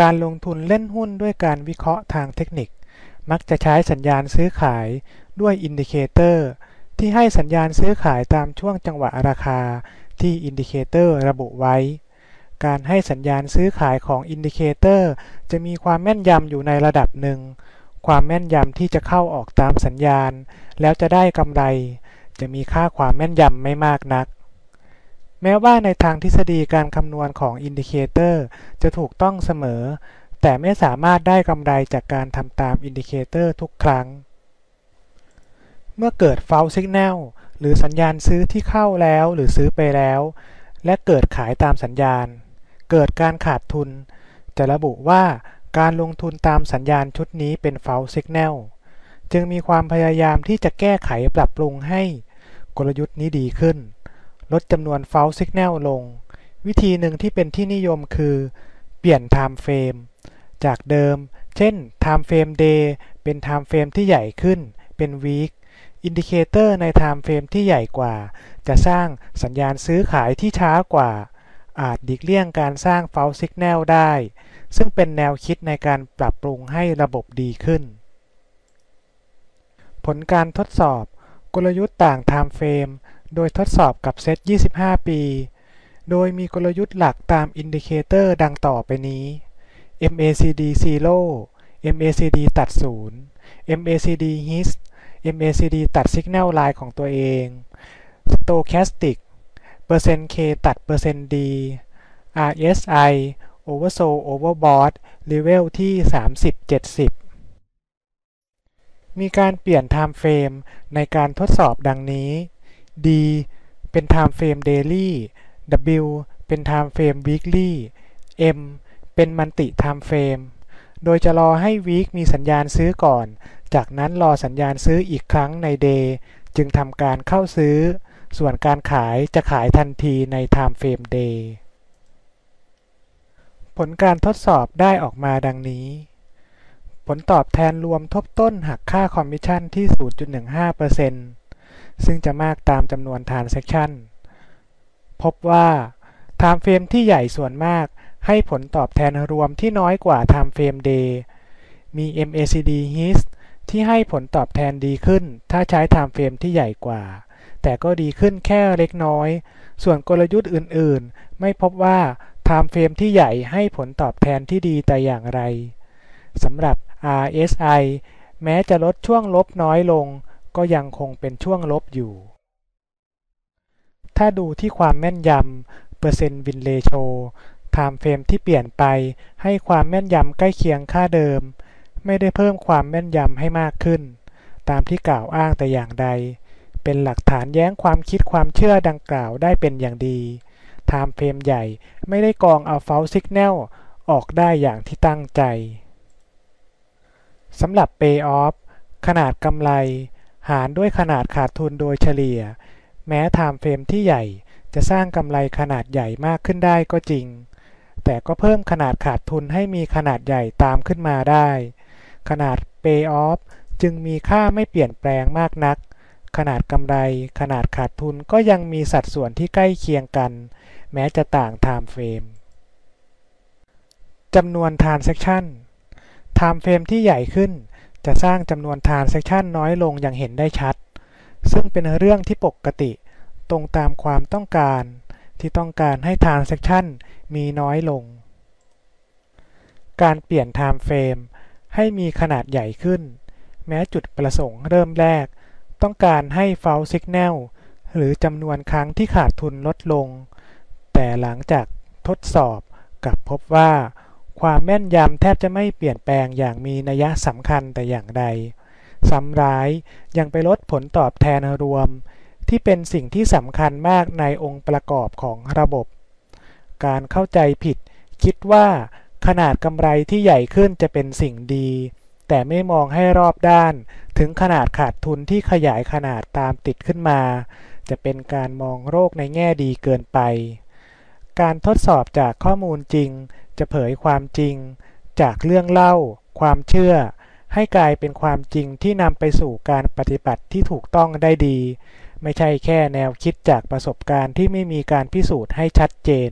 การลงทุนเล่นหุ้นด้วยการวิเคราะห์ทางเทคนิค มักจะใช้สัญญาณซื้อขายด้วยอินดิเคเตอร์ที่ให้สัญญาณซื้อขายตามช่วงจังหวะราคาที่อินดิเคเตอร์ระบุไว้ การให้สัญญาณซื้อขายของอินดิเคเตอร์จะมีความแม่นยำอยู่ในระดับหนึ่ง ความแม่นยำที่จะเข้าออกตามสัญญาณ แล้วจะได้กำไร จะมีค่าความแม่นยำไม่มากนัก แม้ว่าในทางทฤษฎีการคำนวณของอินดิเคเตอร์จะถูกต้องเสมอ แต่ไม่สามารถได้กำไรจากการทำตามอินดิเคเตอร์ทุกครั้ง เมื่อเกิด false signal หรือสัญญาณซื้อที่เข้าแล้วหรือซื้อไปแล้ว และเกิดขายตามสัญญาณ เกิดการขาดทุน จะระบุว่าการลงทุนตามสัญญาณชุดนี้เป็น false signal จึงมีความพยายามที่จะแก้ไขปรับปรุงให้กลยุทธ์นี้ดีขึ้น ลดจำนวน false signal ลง วิธีหนึ่งที่เป็นที่นิยมคือ เปลี่ยน time frame จากเดิม เช่น time frame day เป็น time frame ที่ใหญ่ขึ้น เป็น week อินดิเคเตอร์ใน time frame ที่ใหญ่กว่า จะสร้างสัญญาณซื้อขายที่ช้ากว่า อาจดิกเลี่ยงการสร้าง false signal ได้ ซึ่งเป็นแนวคิดในการปรับปรุงให้ระบบดีขึ้น ผลการทดสอบ กลยุทธ์ต่าง time frame โดยทดสอบกับเซต 25 ปี โดยมีกลยุทธ์หลักตามอินดิเคเตอร์ดังต่อไปนี้ MACD 0 MACD ตัด 0 MACD hit MACD ตัด Signal Line ของตัวเอง Stochastic เปอร์เซ็นต์ K ตัดเปอร์เซ็นต์ D RSI Oversold Overbought Level ที่ 30-70 มีการเปลี่ยน Time Frame ในการทดสอบดังนี้ D เป็น Time Frame Daily W เป็น Time Frame Weekly M เป็น Multi Time Frame โดยจะรอให้ Week มีสัญญาณซื้อก่อน จากนั้นรอสัญญาณซื้ออีกครั้งใน Day จึงทำการเข้าซื้อ ส่วนการขายจะขายทันทีใน Time Frame Day ผลการทดสอบได้ออกมาดังนี้ ผลตอบแทนรวมทบต้นหักค่าคอมมิชชั่นที่ 0.15% ซึ่งจะมากตามจำนวน Transaction พบว่า Time Frame ที่ใหญ่ส่วนมากให้ผลตอบแทนรวมที่น้อยกว่า Time Frame Day มี MACD Hit ที่ให้ผลตอบแทนดีขึ้น ถ้าใช้ Time Frame ที่ใหญ่กว่า แต่ก็ดีขึ้นแค่เล็กน้อย ส่วนกลยุทธ์อื่นๆ ไม่พบว่า Time Frame ที่ใหญ่ให้ผลตอบแทนที่ดีแต่อย่างไรสำหรับ RSI แม้จะลดช่วงลบน้อยลง ก็ยังคงเป็นช่วงลบอยู่ ถ้าดูที่ความแม่นยำเปอร์เซ็นต์วินเลโช Time Frame ที่เปลี่ยนไปให้ความแม่นยำใกล้เคียงค่าเดิม ไม่ได้เพิ่มความแม่นยำให้มากขึ้น ตามที่กล่าวอ้างแต่อย่างใด เป็นหลักฐานแย้งความคิดความเชื่อดังกล่าวได้เป็นอย่างดี Time Frame ใหญ่ไม่ได้กองเอา False Signal ออกได้อย่างที่ตั้งใจสำหรับ Payoff ขนาดกำไร หารด้วยขนาดขาดทุนโดยเฉลี่ย แม้ Time Frame ที่ใหญ่จะสร้างกำไรขนาดใหญ่มากขึ้นได้ก็จริง แต่ก็เพิ่มขนาดขาดทุนให้มีขนาดใหญ่ตามขึ้นมาได้ ขนาด Payoff จึงมีค่าไม่เปลี่ยนแปลงมากนัก ขนาดกำไร ขนาดขาดทุนก็ยังมีสัดส่วนที่ใกล้เคียงกัน แม้จะต่าง Time Frame จำนวน Transaction Time Frame ที่ใหญ่ขึ้น จะสร้างจำนวน Transaction น้อยลงอย่างเห็นได้ชัด ซึ่งเป็นเรื่องที่ปกติตรงตามความต้องการ ที่ต้องการให้ Transaction มีน้อยลง การเปลี่ยน Time Frame ให้มีขนาดใหญ่ขึ้น แม้จุดประสงค์เริ่มแรก ต้องการให้ False Signal หรือจำนวนครั้งที่ขาดทุนลดลง แต่หลังจากทดสอบกลับพบว่า ความแม่นยำแทบจะไม่เปลี่ยนแปลงอย่างมีนัยสำคัญแต่อย่างใด ซ้ำร้ายยังไปลดผลตอบแทนรวม ที่เป็นสิ่งที่สำคัญมากในองค์ประกอบของระบบ การเข้าใจผิด คิดว่าขนาดกำไรที่ใหญ่ขึ้นจะเป็นสิ่งดี แต่ไม่มองให้รอบด้าน ถึงขนาดขาดทุนที่ขยายขนาดตามติดขึ้นมา จะเป็นการมองโรคในแง่ดีเกินไป การทดสอบจากข้อมูลจริง จะเผยความจริง จากเรื่องเล่า ความเชื่อ ให้กลายเป็นความจริงที่นำไปสู่การปฏิบัติที่ถูกต้องได้ดี ไม่ใช่แค่แนวคิดจากประสบการณ์ที่ไม่มีการพิสูจน์ให้ชัดเจน